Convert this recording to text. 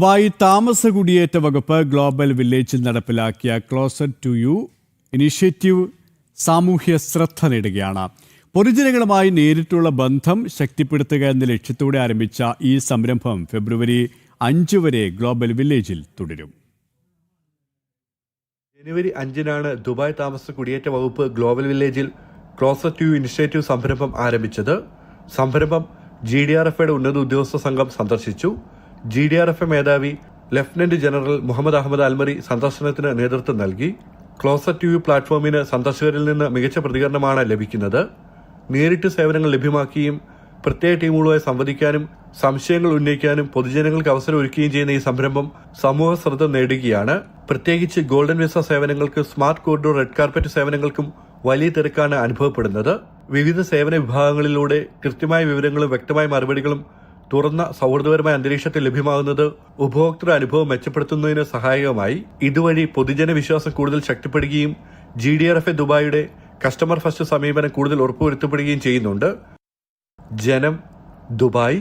Dubai താമസ കുടിയേറ്റ വകുപ്പ് ഗ്ലോബൽ വില്ലേജിൽ നടപ്പിലാക്കിയ ക്ലോസർ ടു യു ഇനിഷ്യേറ്റീവ് സാമൂഹ്യ ശ്രദ്ധ നേടുകയാണ്. പൊതുജനങ്ങളുമായി നേരിട്ടുള്ള ബന്ധം ശക്തിപ്പെടുത്തുക എന്ന ലക്ഷ്യത്തോടെ ആരംഭിച്ച ഈ സംരംഭം ഫെബ്രുവരി അഞ്ച് വരെ ഗ്ലോബൽ വില്ലേജിൽ തുടരും. ജനുവരി അഞ്ചിനാണ് ദുബായ് താമസ കുടിയേറ്റ വകുപ്പ് ഗ്ലോബൽ വില്ലേജിൽ ക്ലോസർ ടു യു ഇനിഷ്യേറ്റീവ് സംരംഭം ആരംഭിച്ചത്. സംരംഭം ജി ഡി ആർ എഫ് ഉന്നത ഉദ്യോഗസ്ഥ സംഘം സന്ദർശിച്ചു. ജി ഡി ആർ എഫ് മേധാവി lieutenant general Mohammed Ahmed Almarri സന്ദർശനത്തിന് നേതൃത്വം നൽകി. ക്ലോസർ ടി വി പ്ലാറ്റ്ഫോമിന് സന്ദർശകരിൽ നിന്ന് മികച്ച പ്രതികരണമാണ് ലഭിക്കുന്നത്. നേരിട്ട് സേവനങ്ങൾ ലഭ്യമാക്കുകയും പ്രത്യേക ടീമുകളുമായി സംവദിക്കാനും സംശയങ്ങൾ ഉന്നയിക്കാനും പൊതുജനങ്ങൾക്ക് അവസരം ഒരുക്കുകയും ചെയ്യുന്ന ഈ സംരംഭം സമൂഹ ശ്രദ്ധ നേടുകയാണ്. പ്രത്യേകിച്ച് ഗോൾഡൻ വിസ സേവനങ്ങൾക്ക് സ്മാർട്ട് കോറിഡോർ റെഡ് കാർപ്പറ്റ് സേവനങ്ങൾക്കും വലിയ തിരക്കാണ് അനുഭവപ്പെടുന്നത്. വിവിധ സേവന വിഭാഗങ്ങളിലൂടെ കൃത്യമായ വിവരങ്ങളും വ്യക്തമായ മറുപടികളും തുറന്ന സൗഹൃദപരമായ അന്തരീക്ഷത്തിൽ ലഭ്യമാകുന്നത് ഉപഭോക്തൃ അനുഭവം മെച്ചപ്പെടുത്തുന്നതിന് സഹായകമായി ഇതുവഴി പൊതുജന വിശ്വാസം കൂടുതൽ ശക്തിപ്പെടുകയും G D R F A ദുബായിയുടെ customer first സമീപനം കൂടുതൽ ഉറപ്പുവരുത്തപ്പെടുകയും ചെയ്യുന്നുണ്ട്. ജനം ദുബായ്